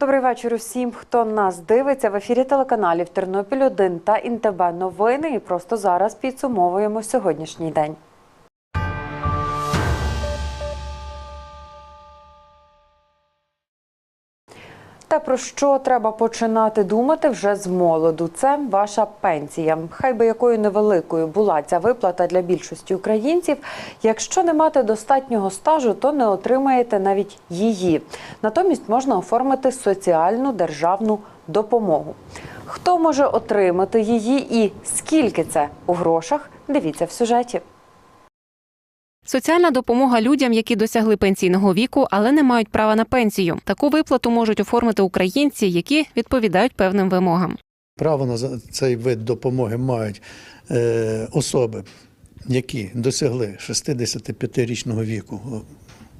Добрий вечір усім, хто нас дивиться в ефірі телеканалів Тернопіль 1 та Інтеб новини. І просто зараз підсумовуємо сьогоднішній день. Та про що треба починати думати вже з молоду? Це ваша пенсія. Хай би якою невеликою була ця виплата для більшості українців. Якщо не мати достатнього стажу, то не отримаєте навіть її. Натомість можна оформити соціальну державну допомогу. Хто може отримати її і скільки це у грошах? Дивіться в сюжеті. Соціальна допомога людям, які досягли пенсійного віку, але не мають права на пенсію. Таку виплату можуть оформити українці, які відповідають певним вимогам. Право на цей вид допомоги мають е, особи, які досягли 65-річного віку.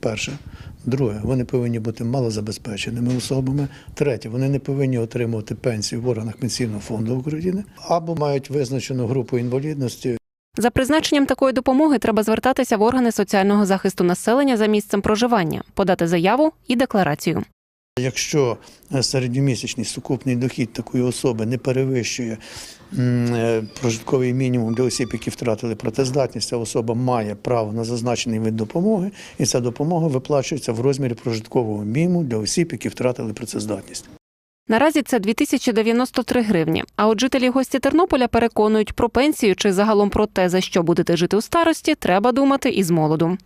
Перше. Друге, вони повинні бути малозабезпеченими особами. Третє, вони не повинні отримувати пенсію в органах пенсійного фонду України або мають визначену групу інвалідності За призначенням такої допомоги треба звертатися в органи соціального захисту населення за місцем проживання, подати заяву і декларацію. Якщо е, середньомісячний сукупний дохід такої особи не перевищує е, прожитковий мінімум для осіб, які втратили працездатність, ця особа має право на зазначений вид допомоги, і ця допомога виплачується в розмірі прожиткового мінімуму для осіб, які втратили працездатність. Наразі це 2093 гривні. А от жителі гості Тернополя переконують про пенсію чи загалом про те, за що будете жити у старості, треба думати із молоду.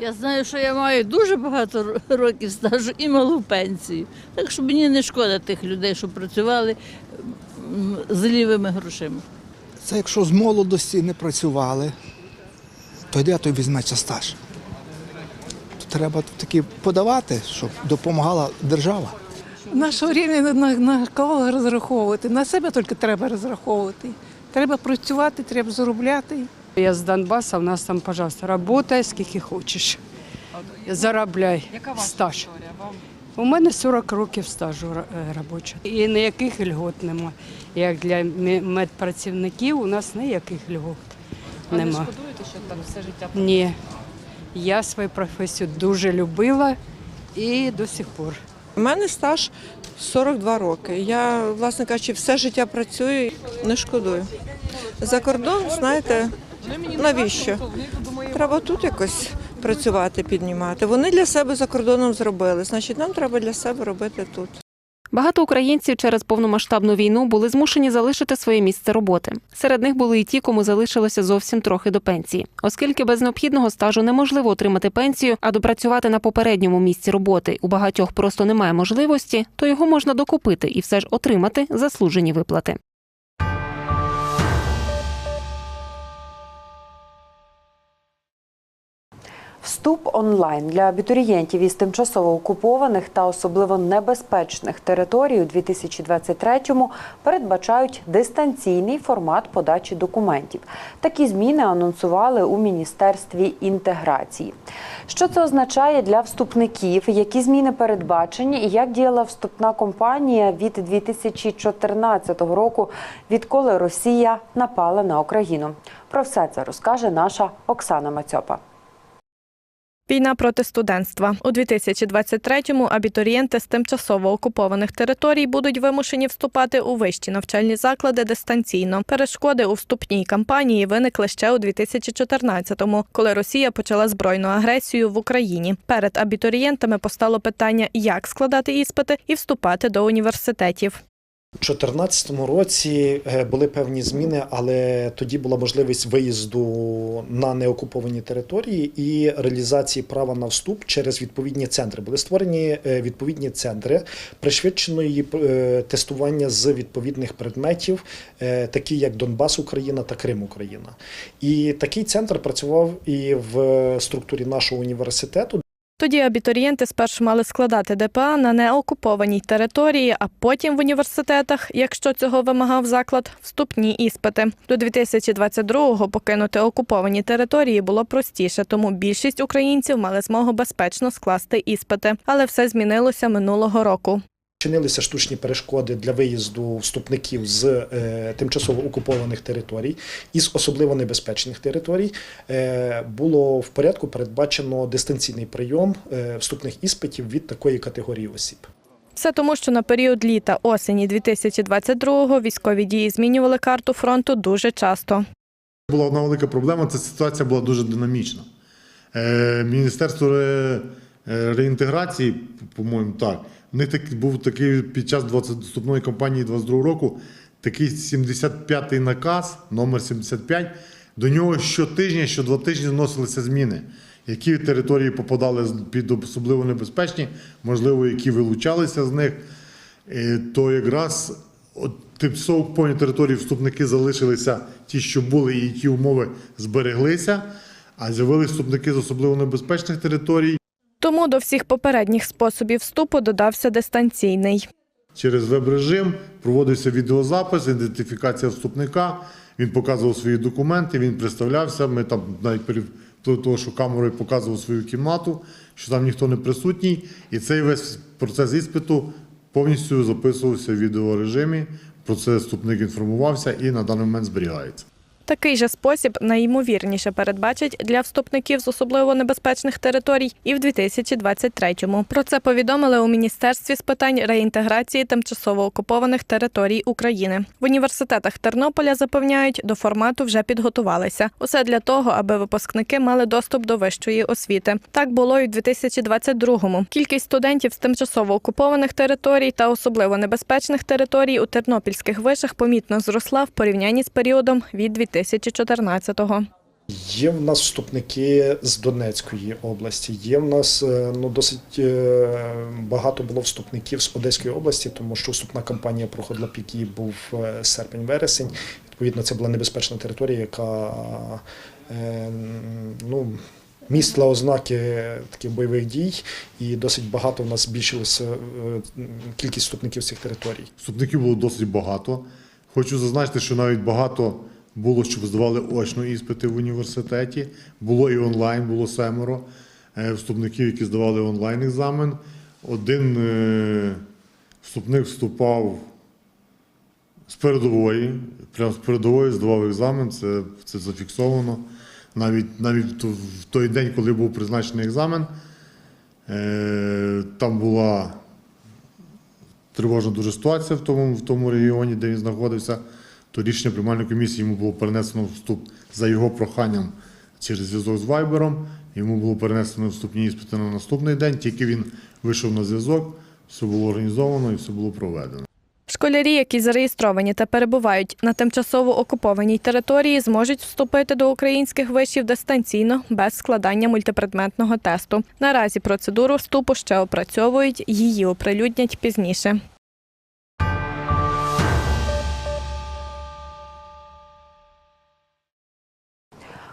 Я знаю, що я маю дуже багато років стажу і малу пенсію. Так що мені не шкода тих людей, що працювали з лівими грошима. Це якщо з молодості не працювали, то де той візьметься стаж? То треба таки подавати, щоб допомагала держава. Наше рівня на, на кого розраховувати? На себе тільки треба розраховувати. Треба працювати, треба заробляти. Я з Донбасу, у нас там, пожалуйста, работай скільки хочеш. Заробляй стаж. У мене 40 років стажу е, робочого. І ніяких льгот нема. Як для медпрацівників у нас ніяких льгот нема. не шкодуєте, що так все життя? Ні. Я свою професію дуже любила і до сих пор. У мене стаж 42 роки. Я, власне кажучи, все життя працюю, не шкодую. За кордон, знаєте, навіщо? Треба тут якось працювати, піднімати. Вони для себе за кордоном зробили, значить, нам треба для себе робити тут. Багато українців через повномасштабну війну були змушені залишити своє місце роботи. Серед них були і ті, кому залишилося зовсім трохи до пенсії, оскільки без необхідного стажу неможливо отримати пенсію, а допрацювати на попередньому місці роботи у багатьох просто немає можливості, то його можна докупити і все ж отримати заслужені виплати. Вступ онлайн для абітурієнтів із тимчасово окупованих та особливо небезпечних територій у 2023-му передбачають дистанційний формат подачі документів. Такі зміни анонсували у міністерстві інтеграції. Що це означає для вступників? Які зміни передбачені, і як діяла вступна кампанія від 2014 року, відколи Росія напала на Україну? Про все це розкаже наша Оксана Мацьопа. Війна проти студентства у 2023-му абітурієнти з тимчасово окупованих територій будуть вимушені вступати у вищі навчальні заклади дистанційно. Перешкоди у вступній кампанії виникли ще у 2014-му, коли Росія почала збройну агресію в Україні. Перед абітурієнтами постало питання, як складати іспити і вступати до університетів. У 2014 році е, були певні зміни, але тоді була можливість виїзду на неокуповані території і реалізації права на вступ через відповідні центри. Були створені е, відповідні центри пришвидшеної е, тестування з відповідних предметів, такі як Донбас Україна та Крим Україна. І такий центр працював і в структурі нашого університету. Тоді абітурієнти спершу мали складати ДПА на неокупованій території, а потім в університетах, якщо цього вимагав заклад, вступні іспити. До 2022-го покинути окуповані території було простіше, тому більшість українців мали змогу безпечно скласти іспити. Але все змінилося минулого року. Чинилися штучні перешкоди для виїзду вступників з е, тимчасово окупованих територій із особливо небезпечних територій. Е, було в порядку передбачено дистанційний прийом е, вступних іспитів від такої категорії осіб. Все тому, що на період літа осені 2022-го військові дії змінювали карту фронту дуже часто. Була одна велика проблема, ця ситуація була дуже динамічна. Е, Міністерство е, реінтеграції, по-моєму, так, в них так, був такий під час 20 вступної кампанії 22 року такий 75-й наказ, номер 75. До нього щотижня, що два тижні вносилися зміни. Які території попадали під особливо небезпечні, можливо, які вилучалися з них. Е, то якраз от тимчасово окуповані території вступники залишилися ті, що були, і ті умови збереглися, а з'явилися вступники з особливо небезпечних територій. Тому до всіх попередніх способів вступу додався дистанційний. Через веб-режим проводився відеозапис, ідентифікація вступника. Він показував свої документи, він представлявся. Ми там навіть того, що камерою показував свою кімнату, що там ніхто не присутній. І цей весь процес іспиту повністю записувався в відеорежимі. Про це вступник інформувався і на даний момент зберігається. Такий же спосіб найімовірніше передбачать для вступників з особливо небезпечних територій і в 2023-му. Про це повідомили у Міністерстві з питань реінтеграції тимчасово окупованих територій України. В університетах Тернополя запевняють, до формату вже підготувалися. Усе для того, аби випускники мали доступ до вищої освіти. Так було і в 2022-му. Кількість студентів з тимчасово окупованих територій та особливо небезпечних територій у тернопільських вишах помітно зросла в порівнянні з періодом від 2014-го. Є в нас вступники з Донецької області. Є в нас е, ну досить е, багато було вступників з Одеської області, тому що вступна кампанія проходила пік її був е, серпень-вересень. Відповідно, це була небезпечна територія, яка ну. Містила ознаки таких бойових дій, і досить багато в нас збільшилася кількість вступників з цих територій. Вступників було досить багато. Хочу зазначити, що навіть багато було, щоб здавали очно іспити в університеті. Було і онлайн, було семеро е, вступників, які здавали онлайн екзамен. Один е, вступник вступав з передової, прямо з передової здавав екзамен, це, це зафіксовано. Навіть, навіть в той день, коли був призначений екзамен, е, там була тривожна дуже ситуація в тому, в тому регіоні, де він знаходився, то рішення приймальної комісії йому було перенесено вступ за його проханням через зв'язок з Вайбером. Йому було перенесено вступні іспити на наступний день, тільки він вийшов на зв'язок, все було організовано і все було проведено. Школярі, які зареєстровані та перебувають на тимчасово окупованій території, зможуть вступити до українських вишів дистанційно без складання мультипредметного тесту. Наразі процедуру вступу ще опрацьовують, її оприлюднять пізніше.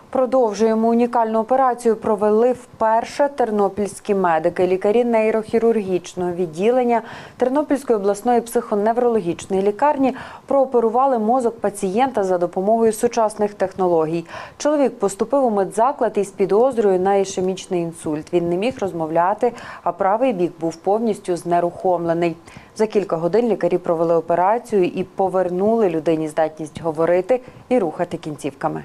Продовжуємо унікальну операцію. Провели вперше тернопільські медики, лікарі нейрохірургічного відділення Тернопільської обласної психоневрологічної лікарні прооперували мозок пацієнта за допомогою сучасних технологій. Чоловік поступив у медзаклад із підозрою на ішемічний інсульт. Він не міг розмовляти, а правий бік був повністю знерухомлений. За кілька годин лікарі провели операцію і повернули людині здатність говорити і рухати кінцівками.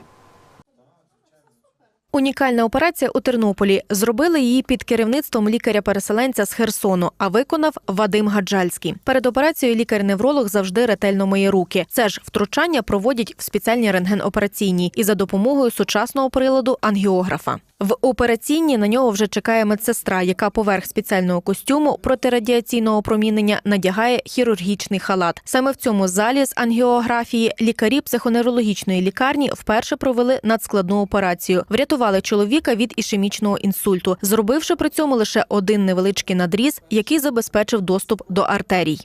Унікальна операція у Тернополі. Зробили її під керівництвом лікаря-переселенця з Херсону, а виконав Вадим Гаджальський. Перед операцією лікар-невролог завжди ретельно миє руки. Це ж втручання проводять в спеціальній рентген-операційній і за допомогою сучасного приладу ангіографа. В операційній на нього вже чекає медсестра, яка поверх спеціального костюму протирадіаційного опромінення надягає хірургічний халат. Саме в цьому залі з ангіографії лікарі психоневрологічної лікарні вперше провели надскладну операцію. Врятували чоловіка від ішемічного інсульту, зробивши при цьому лише один невеличкий надріз, який забезпечив доступ до артерій.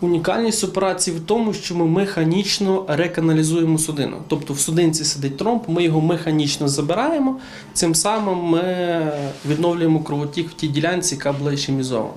Унікальність операції в тому, що ми механічно реканалізуємо судину. Тобто в судинці сидить тромб, ми його механічно забираємо, цим самим ми відновлюємо кровотік в тій ділянці, яка була ішемізована.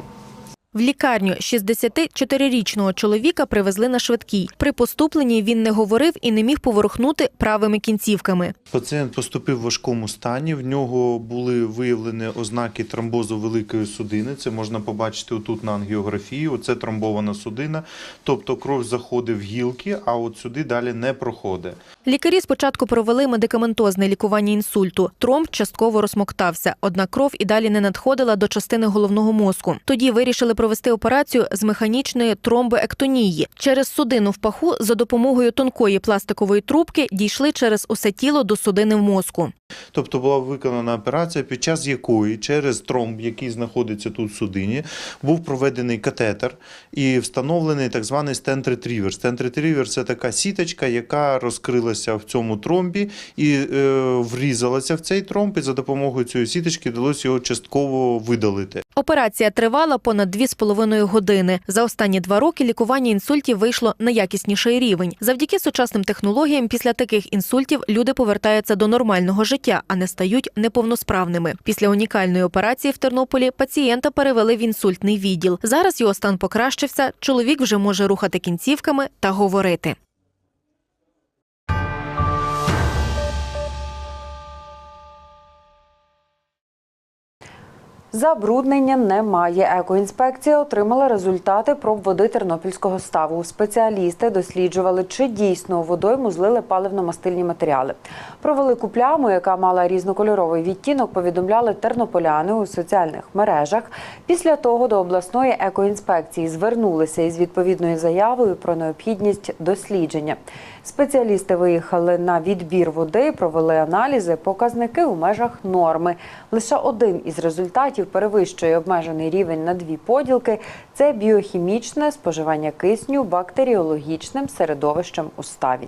В лікарню 64-річного чоловіка привезли на швидкій. При поступленні він не говорив і не міг поворухнути правими кінцівками. Пацієнт поступив в важкому стані. В нього були виявлені ознаки тромбозу великої судини. Це можна побачити отут на ангіографії. Оце тромбована судина. Тобто кров заходить в гілки, а от сюди далі не проходить. Лікарі спочатку провели медикаментозне лікування інсульту. Тромб частково розмоктався, однак кров і далі не надходила до частини головного мозку. Тоді вирішили провести операцію з механічної тромбоектонії. Через судину в паху за допомогою тонкої пластикової трубки дійшли через усе тіло до судини в мозку. Тобто була виконана операція, під час якої через тромб, який знаходиться тут в судині, був проведений катетер і встановлений так званий стенд-ретривер. Стенд-ретривер – це така сіточка, яка розкрилася в цьому тромбі і е, врізалася в цей тромб, і за допомогою цієї сіточки вдалося його частково видалити. Операція тривала понад дві з половиною години. За останні два роки лікування інсультів вийшло на якісніший рівень. Завдяки сучасним технологіям після таких інсультів люди повертаються до нормального життя, а не стають неповносправними. Після унікальної операції в Тернополі пацієнта перевели в інсультний відділ. Зараз його стан покращився. Чоловік вже може рухати кінцівками та говорити. Забруднення немає. Екоінспекція отримала результати проб води тернопільського ставу. Спеціалісти досліджували, чи дійсно водойму злили паливно-мастильні матеріали. Про велику пляму, яка мала різнокольоровий відтінок, повідомляли тернополяни у соціальних мережах. Після того до обласної екоінспекції звернулися із відповідною заявою про необхідність дослідження. Спеціалісти виїхали на відбір води, провели аналізи, показники у межах норми. Лише один із результатів перевищує обмежений рівень на дві поділки. Це біохімічне споживання кисню бактеріологічним середовищем у ставі.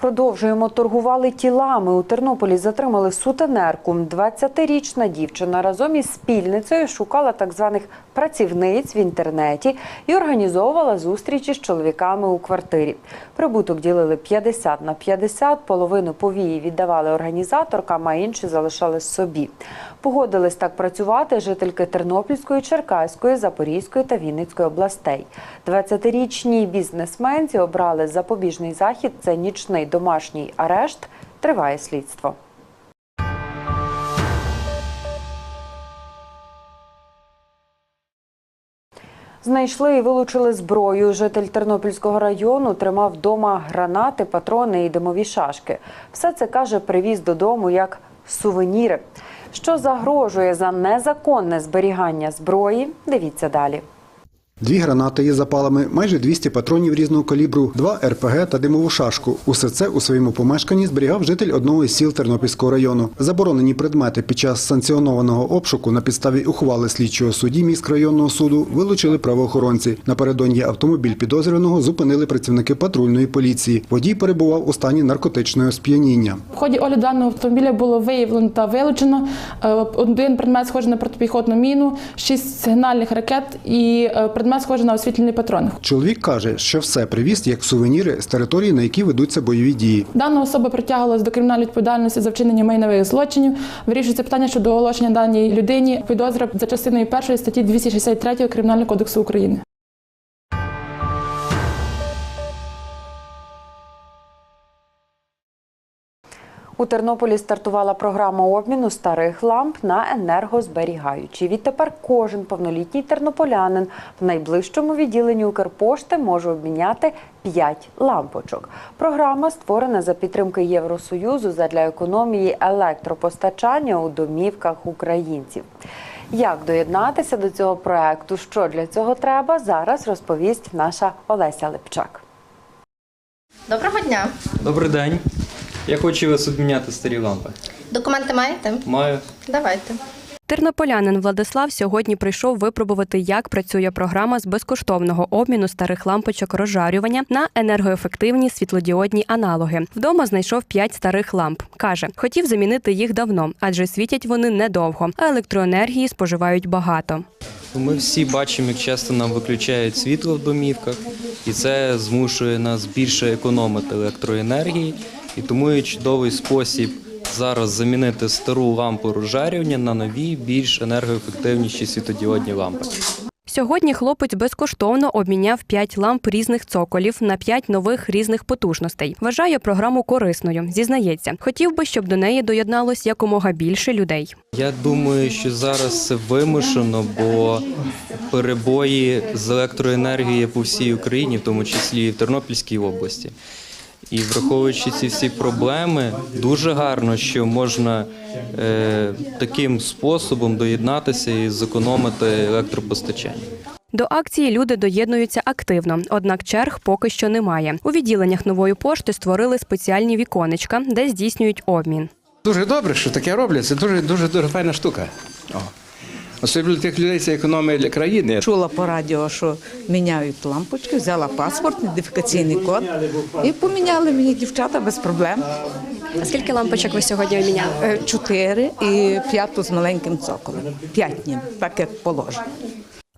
Продовжуємо торгували тілами. У Тернополі затримали сутенерку. 20-річна дівчина разом із спільницею шукала так званих працівниць в інтернеті і організовувала зустрічі з чоловіками у квартирі. Прибуток ділили 50 на 50, половину повії віддавали організаторкам, а інші залишали собі. Погодились так працювати жительки Тернопільської, Черкаської, Запорізької та Вінницької областей. 20-річній бізнесменці обрали запобіжний захід. Це нічний домашній арешт. Триває слідство. Знайшли і вилучили зброю. Житель Тернопільського району тримав вдома гранати, патрони і димові шашки. Все це каже, привіз додому як сувеніри. Що загрожує за незаконне зберігання зброї? Дивіться далі. Дві гранати із запалами, майже 200 патронів різного калібру, два РПГ та димову шашку. Усе це у своєму помешканні зберігав житель одного із сіл Тернопільського району. Заборонені предмети під час санкціонованого обшуку на підставі ухвали слідчого судді міськрайонного суду вилучили правоохоронці. Напередодні автомобіль підозрюваного зупинили працівники патрульної поліції. Водій перебував у стані наркотичного сп'яніння. В ході огляду даного автомобіля було виявлено та вилучено е, один предмет схожий на протипіхотну міну, шість сигнальних ракет і е, предмет схожий на освітлений патрон. Чоловік каже, що все привіз як сувеніри з території, на які ведуться бойові дії. Дана особа притягувалась до кримінальної відповідальності за вчинення майнових злочинів. Вирішується питання щодо оголошення даній людині підозри за частиною першої статті 263 Кримінального кодексу України. У Тернополі стартувала програма обміну старих ламп на енергозберігаючі. Відтепер кожен повнолітній тернополянин в найближчому відділенні Укрпошти може обміняти 5 лампочок. Програма створена за підтримки Євросоюзу задля економії електропостачання у домівках українців. Як доєднатися до цього проекту? Що для цього треба? Зараз розповість наша Олеся Липчак. Доброго дня. Добрий день. Я хочу вас обміняти старі лампи. Документи маєте? Маю. Давайте. Тернополянин Владислав сьогодні прийшов випробувати, як працює програма з безкоштовного обміну старих лампочок розжарювання на енергоефективні світлодіодні аналоги. Вдома знайшов п'ять старих ламп. каже, хотів замінити їх давно, адже світять вони недовго, а електроенергії споживають багато. Ми всі бачимо, як часто нам виключають світло в домівках, і це змушує нас більше економити електроенергії. І тому є чудовий спосіб зараз замінити стару лампу розжарювання на нові, більш енергоефективніші світодіодні лампи. Сьогодні хлопець безкоштовно обміняв 5 ламп різних цоколів на 5 нових різних потужностей. Вважає програму корисною. Зізнається, хотів би, щоб до неї доєдналось якомога більше людей. Я думаю, що зараз це вимушено, бо перебої з електроенергією по всій Україні, в тому числі і в Тернопільській області. І враховуючи ці всі проблеми, дуже гарно, що можна е, таким способом доєднатися і зекономити електропостачання. До акції люди доєднуються активно, однак черг поки що немає. У відділеннях нової пошти створили спеціальні віконечка, де здійснюють обмін. Дуже добре, що таке роблять. Це дуже дуже дуже файна штука. О. Особливо для тих людей це економія для країни. Чула по радіо, що міняють лампочки, взяла паспорт, ідентифікаційний код і поміняли мені дівчата без проблем. А скільки лампочок ви сьогодні обміняли? Е, Чотири і п'яту з маленьким цоколем. П'ять днів, так як положено.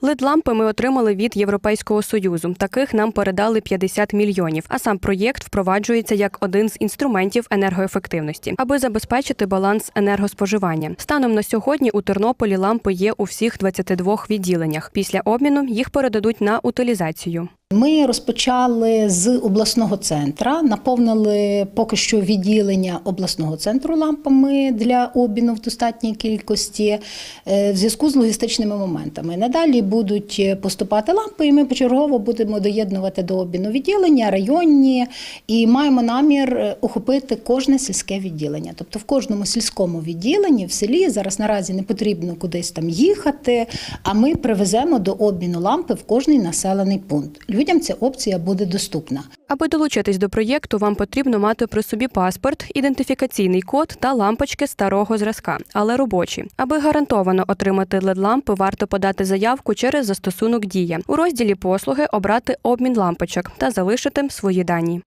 Лед-лампи ми отримали від Європейського союзу. Таких нам передали 50 мільйонів. А сам проєкт впроваджується як один з інструментів енергоефективності, аби забезпечити баланс енергоспоживання. Станом на сьогодні у Тернополі лампи є у всіх 22 відділеннях. Після обміну їх передадуть на утилізацію. Ми розпочали з обласного центра, наповнили поки що відділення обласного центру лампами для обміну в достатній кількості е, в зв'язку з логістичними моментами. Надалі будуть поступати лампи, і ми почергово будемо доєднувати до обміну відділення, районні, і маємо намір е, охопити кожне сільське відділення. Тобто в кожному сільському відділенні в селі зараз наразі не потрібно кудись там їхати, а ми привеземо до обміну лампи в кожний населений пункт. Людям ця опція буде доступна. Аби долучитись до проєкту, вам потрібно мати при собі паспорт, ідентифікаційний код та лампочки старого зразка, але робочі. Аби гарантовано отримати LED-лампи, варто подати заявку через застосунок Дія у розділі послуги обрати обмін лампочок та залишити свої дані.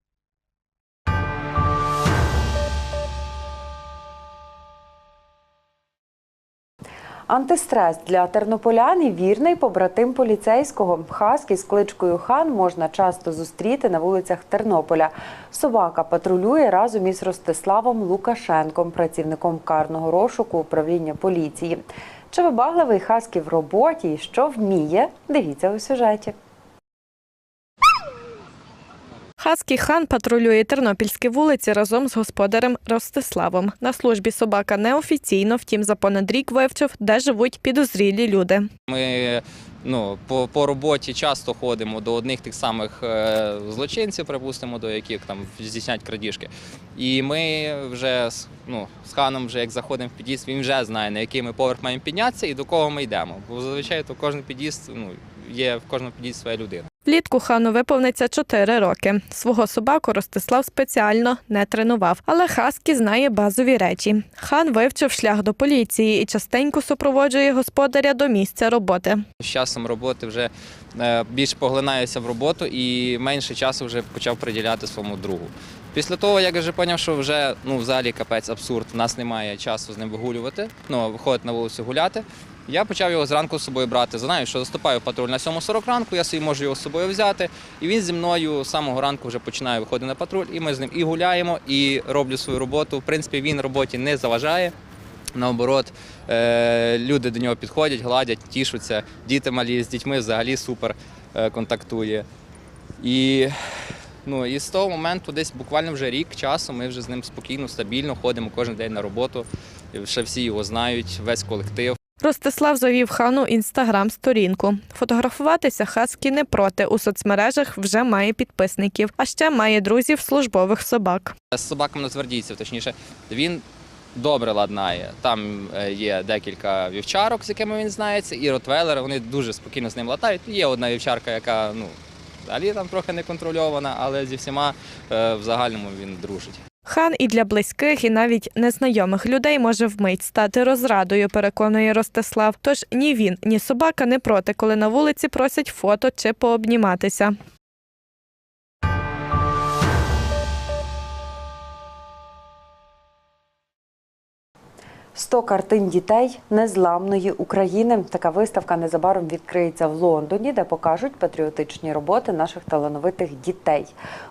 Антистрес для тернополян і вірний побратим поліцейського. Хаски з кличкою Хан можна часто зустріти на вулицях Тернополя. Собака патрулює разом із Ростиславом Лукашенком, працівником карного розшуку управління поліції. Чи вибагливий Хаскі в роботі і що вміє? Дивіться у сюжеті. Хаський хан патрулює тернопільські вулиці разом з господарем Ростиславом. На службі собака неофіційно, втім, за понад рік вивчив, де живуть підозрілі люди. Ми ну, по, по роботі часто ходимо до одних тих самих е, злочинців, припустимо, до яких там здійснять крадіжки. І ми вже ну, з ханом, вже як заходимо в під'їзд, він вже знає, на який ми поверх маємо піднятися і до кого ми йдемо. Бо зазвичай то кожен під'їзд, ну, є в кожному під'їзді своя людина. Влітку хану виповниться 4 роки. Свого собаку Ростислав спеціально не тренував, але Хаскі знає базові речі. Хан вивчив шлях до поліції і частенько супроводжує господаря до місця роботи. З часом роботи вже е, більш поглинаюся в роботу і менше часу вже почав приділяти своєму другу. Після того, як я вже зрозумів, що вже ну, взагалі капець абсурд, у нас немає часу з ним вигулювати, ну, виходити на вулицю гуляти. Я почав його зранку з собою брати. Знаю, що заступаю патруль на 7.40 ранку, я собі можу його з собою взяти. І він зі мною з самого ранку вже починає виходити на патруль, і ми з ним і гуляємо, і роблю свою роботу. В принципі, він роботі не заважає. Наоборот, е, люди до нього підходять, гладять, тішуться. Діти малі з дітьми взагалі супер е, контактує. І, ну, і з того моменту, десь буквально вже рік часу, ми вже з ним спокійно, стабільно ходимо кожен день на роботу. Ще всі його знають, весь колектив. Ростислав завів хану інстаграм-сторінку. Фотографуватися Хаскі не проти. У соцмережах вже має підписників, а ще має друзів службових собак. З собаками нацгвардійців, точніше, він добре ладнає. Там е, є декілька вівчарок, з якими він знається, і ротвейлери, вони дуже спокійно з ним латають. Є одна вівчарка, яка ну, взагалі там трохи неконтрольована, але зі всіма е, в загальному він дружить. Хан і для близьких, і навіть незнайомих людей може вмить стати розрадою, переконує Ростислав. Тож ні він, ні собака не проти, коли на вулиці просять фото чи пообніматися. «100 картин дітей незламної України. Така виставка незабаром відкриється в Лондоні, де покажуть патріотичні роботи наших талановитих дітей.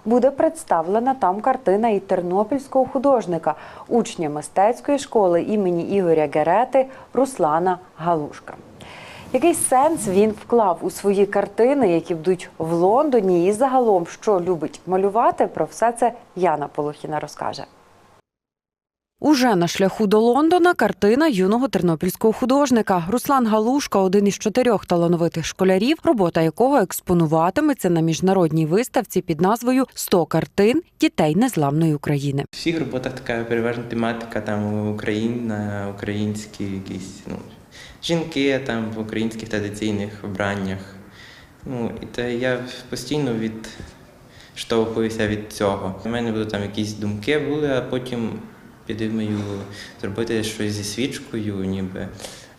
Буде представлена там картина і тернопільського художника, учня мистецької школи імені Ігоря Герети Руслана Галушка. Який сенс він вклав у свої картини, які будуть в Лондоні, і загалом, що любить малювати, про все це Яна Полохіна розкаже. Уже на шляху до Лондона картина юного тернопільського художника. Руслан Галушка один із чотирьох талановитих школярів, робота якого експонуватиметься на міжнародній виставці під назвою «100 картин дітей незламної України. В всіх роботах така переважна тематика там Україна, українські якісь ну, жінки там в українських традиційних вбраннях. Ну, і те я постійно відштовхуюся від цього. У мене були там якісь думки були, а потім підумаю зробити щось зі свічкою, ніби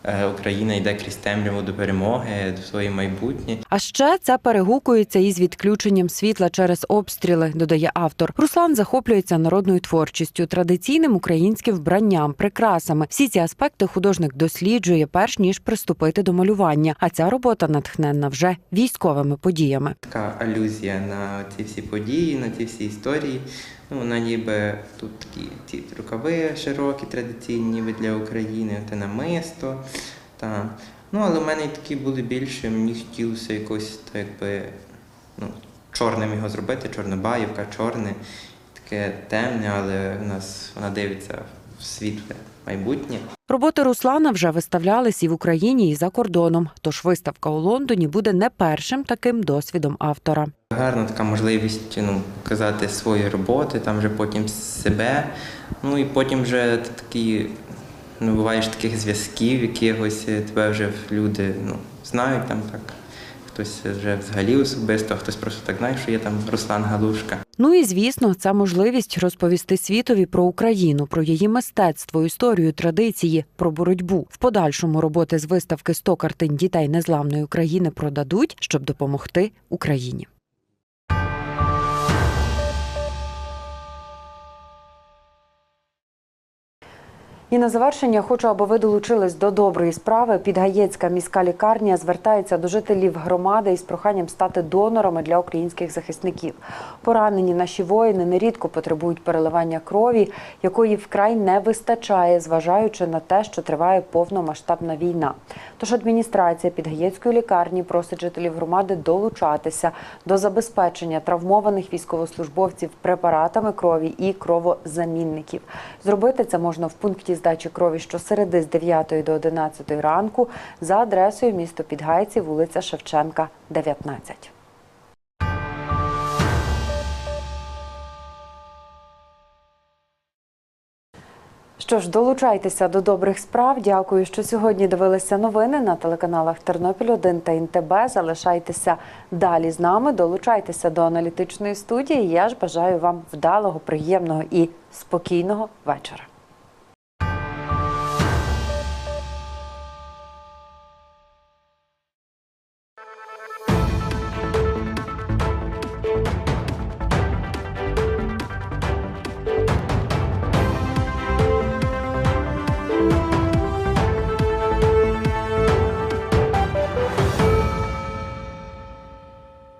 е, Україна йде крізь темряву до перемоги, до своє майбутнє. А ще це перегукується із відключенням світла через обстріли, додає автор. Руслан захоплюється народною творчістю, традиційним українським вбранням, прикрасами. Всі ці аспекти художник досліджує, перш ніж приступити до малювання. А ця робота натхненна вже військовими подіями. Така алюзія на ці всі події, на ці всі історії. Ну, вона ніби тут такі ці рукави широкі, традиційні, ніби для України, те намисто. Та. Ну, але в мене такі були більше, мені хотілося якось так якби ну, чорним його зробити, чорнобаївка, чорне, таке темне, але в нас вона дивиться в світле майбутнє. Роботи Руслана вже виставлялись і в Україні, і за кордоном. Тож виставка у Лондоні буде не першим таким досвідом автора. Гарна така можливість ну, показати свої роботи, там вже потім себе. Ну і потім вже такі ну, буваєш таких зв'язків, якихось тебе вже люди ну, знають там так. Хтось вже взагалі особисто, хтось просто так знає, що є там Руслан Галушка. Ну і звісно, це можливість розповісти світові про Україну, про її мистецтво, історію, традиції, про боротьбу. В подальшому роботи з виставки «100 картин дітей незламної України продадуть, щоб допомогти Україні. І на завершення хочу, аби ви долучились до доброї справи. Підгаєцька міська лікарня звертається до жителів громади із проханням стати донорами для українських захисників. Поранені наші воїни нерідко потребують переливання крові, якої вкрай не вистачає, зважаючи на те, що триває повномасштабна війна. Тож адміністрація Підгаєцької лікарні просить жителів громади долучатися до забезпечення травмованих військовослужбовців препаратами крові і кровозамінників. Зробити це можна в пункті здачі крові щосереди з 9 до 11 ранку за адресою місто Підгайці, вулиця Шевченка, 19. Що ж, долучайтеся до добрих справ. Дякую, що сьогодні дивилися новини на телеканалах Тернопіль 1 та ІНТБ. Залишайтеся далі з нами. Долучайтеся до аналітичної студії. Я ж бажаю вам вдалого, приємного і спокійного вечора.